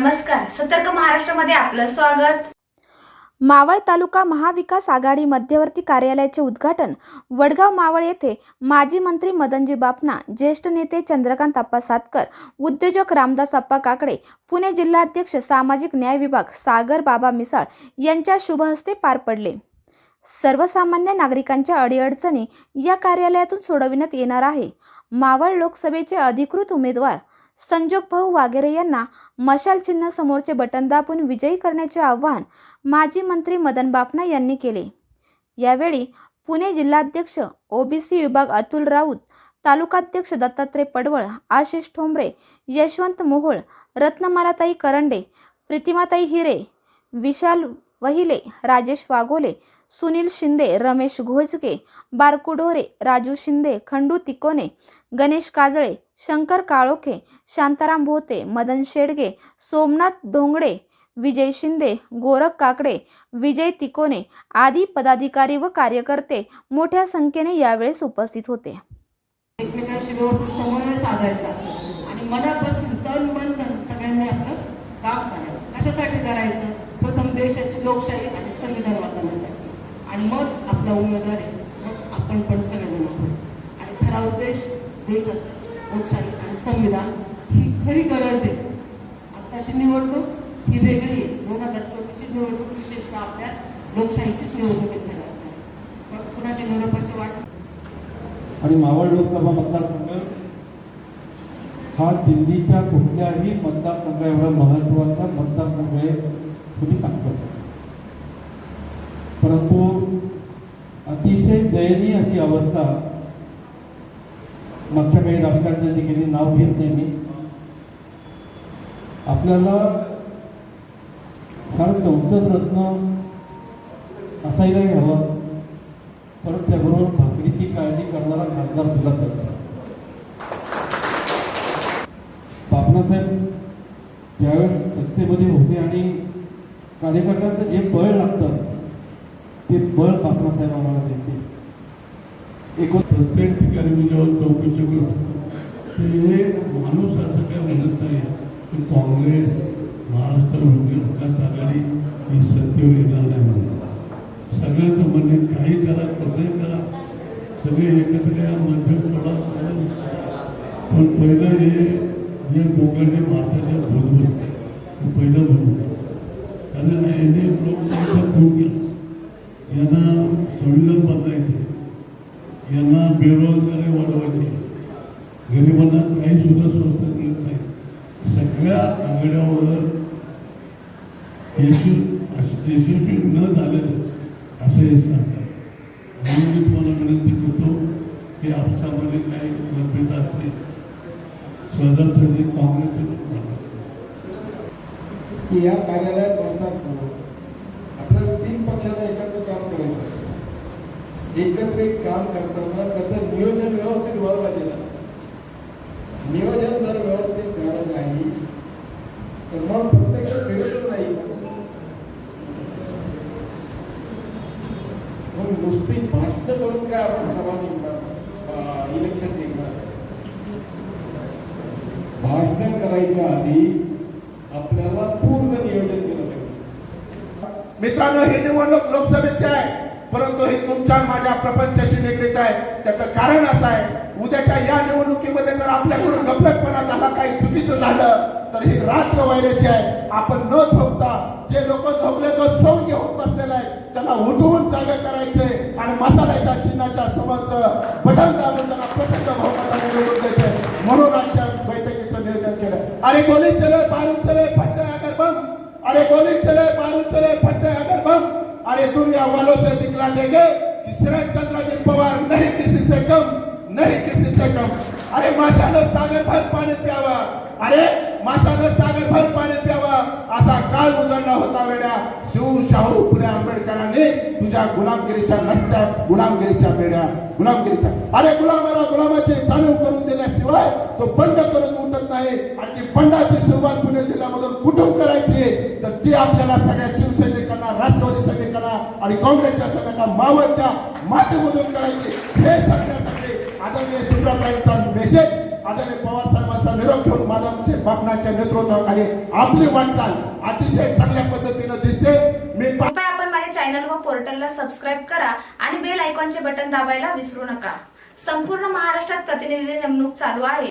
नमस्कार सतर्क महाराष्ट्रामध्ये आपलं स्वागत. मावळ तालुका महाविकास आघाडी मध्यवर्ती कार्यालयाचे उद्घाटन वडगाव मावळ येथे माजी मंत्री मदनजी बापना ज्येष्ठ नेते चंद्रकांत अप्पा सातकर उद्योजक रामदास अप्पा काकडे पुणे जिल्हाध्यक्ष सामाजिक न्याय विभाग सागर बाबा मिसाळ यांच्या शुभहस्ते पार पडले. सर्वसामान्य नागरिकांच्या अडीअडचणी या कार्यालयातून सोडविण्यात येणार आहे. मावळ लोकसभेचे अधिकृत उमेदवार संजोग भाऊ वागेरे यांना मशाल चिन्ह समोरचे बटन दाबून विजयी करण्याचे आवाहन माजी मंत्री मदन बाफना यांनी केले. यावेळी पुणे जिल्हाध्यक्ष ओबीसी विभाग अतुल राऊत तालुकाध्यक्ष दत्तात्रय पडवळ आशिष ठोंबरे यशवंत मोहोळ रत्नमालाताई करंडे प्रतिमाताई हिरे विशाल वहिले राजेश वाघोले सुनील शिंदे रमेश घोजके बारकुडोरे राजू शिंदे खंडू तिकोने गणेश काजळे शंकर काळोखे शांताराम भोते मदन शेडगे सोमनाथ धोंगडे विजय शिंदे गोरख काकडे विजय तिकोने आदी पदाधिकारी व कार्यकर्ते मोठ्या संख्येने यावेळेस उपस्थित होते. एकमेकांशी व्यवस्थित समन्वय साधायचा आणि मनापासून तन मन सगळ्यांनी आपलं काम करायचं. कशासाठी करायचं? प्रथम देशाची लोकशाही आणि मग आपला उमेदवार आहे. मग आपण पण सगळेजण आहोत. आणि खरा उद्देश देशाचा लोकशाही आणि संविधान ही खरी गरज आहे. आत्ताची निवडणूक ही वेगळी आहे. दोन हजार चोवीसची निवडणूक विशेषतः आपल्या लोकशाहीचीच निवडणूक आहे मग कुणाच्या निरोपाची वाट? आणि मावळ लोकसभा मतदारसंघ हा दिल्लीच्या कुठल्याही मतदारसंघ एवढा महत्त्वाचा मतदारसंघ आहे तुम्ही सांगतो. परंतु अतिशय दयनीय अशी अवस्था मागच्या काही राजकारण्यांनी केली नाव घेत नाही मी. आपल्याला फार संसद रत्न असायलाही हवं. परत त्याबरोबर भाकरीची काळजी करणारा खासदार सुद्धा पाहिजे बापनासाहेब ज्यावेळेस सत्तेमध्ये होते आणि कार्यकर्त्यांचं जे बळ लागतं ते बळ बापनासाहेब आम्हाला द्यायचे एकूण प्रत्येक ठिकाणी म्हणजे मी जेव्हा चौकशी करतो ते माणूस असं काय म्हणत नाही. की काँग्रेस महाराष्ट्र विकास आघाडी ही सत्तेवर येणार नाही म्हणून. सगळ्यांचं म्हणणे काही करा कसंही करा. सगळे एकत्र या मध्यम सोडा सहन पण पहिलं हे जे दोघांनी भारताच्या भोग बसते पहिलं म्हणून कारण याने लोकसंख्या खूप केलं यांना संविधान बदलायचे यांना बेरोजगारी वाढवायची. गरिबांना काही सुद्धा स्वस्त मिळत नाही. सगळ्या आघाड्यावर यशस्वी यशस्वी न झालेलं असं हे सांगतात. म्हणून मी तुम्हाला विनंती करतो की आपसामध्ये काही मतभेद असतील सहजासहजी काँग्रेस की या कार्यालयात म्हणतात आपल्याला तीन पक्षाला एकत्र काम करायचं आहे. एकत्रित काम करताना त्याचं नियोजन व्यवस्थित व्हावं लागेल. नियोजन जर व्यवस्थित झालं नाही तर मग प्रत्यक्ष फिरत नाही. मग नुसती भाषण करून काय आपण सभा जिंकणार? इलेक्शन जिंकणार? भाषण करायच्या आधी आपल्याला पूर्ण नियोजन केलं पाहिजे. मित्रांनो ही निवडणूक लोकसभेची आहे. परंतु हे तुमच्या माझ्या प्रपंचाशी निगडीत आहे. त्याचं कारण असं आहे उद्याच्या या निवडणुकीमध्ये जर आपल्याकडून गफलतपणा झाला काही चुकीचं झालं तर ही रात्र व्हायची आहे. आपण न झोपता जे लोक झोपले जो सौन घेऊन बसलेला आहे त्यांना उठवून जागा करायचे आणि मसाल्याच्या चिन्हाच्या समोरचं बटन दाबून त्यांना प्रचंड बहुमताने निवडून द्यायचे. म्हणून आजच्या बैठकीचं नियोजन केलं. अरे गोली चले बारून चले फटके अगर बम. अरे गोली चले बारूद चले फटके अगर बम. अरे दुनिया वालों से दिखला देंगे कि शरद चंद्रजीत पवार नहीं किसी से कम नहीं किसी से कम। अरे माशानं सागर भर पाणी प्यावा। अरे माशानं सागर भर पाणी प्यावा। असा काळ उजळला होता वेड्या। शिवशाहू फुले आंबेडकरांनी तुझ्या गुलामगिरीच्या नसत्या गुलामगिरीच्या बेड्या गुलामगिरीच्या अरे गुलामाला गुलामाची जाणीव करून दिल्याशिवाय तो बंड करून उठत नाही. आणि ती बंडाची सुरुवात पुणे जिल्ह्यामधून कुठून करायची? तर ती आपल्याला सगळ्या शिवसैनिकांना राष्ट्रवादी आणि काँग्रेसच्या सगळ्यांना मावळच्या माध्यमातून करायचे हे सांगण्यासाठी आदरणीय सुब्रताईंचा मेसेज आदरणीय पवार साहेबांचा निरोप घेऊन माधवचे बापनाच्या नेतृत्वाखाली आपली वाटचाल अतिशय चांगल्या पद्धतीनं दिसते. मी आपण माझ्या चॅनल व पोर्टलला सबस्क्राईब करा आणि बेल आयकॉनचे बटन दाबायला विसरू नका. संपूर्ण महाराष्ट्रात प्रतिनिधी नेमणूक चालू आहे.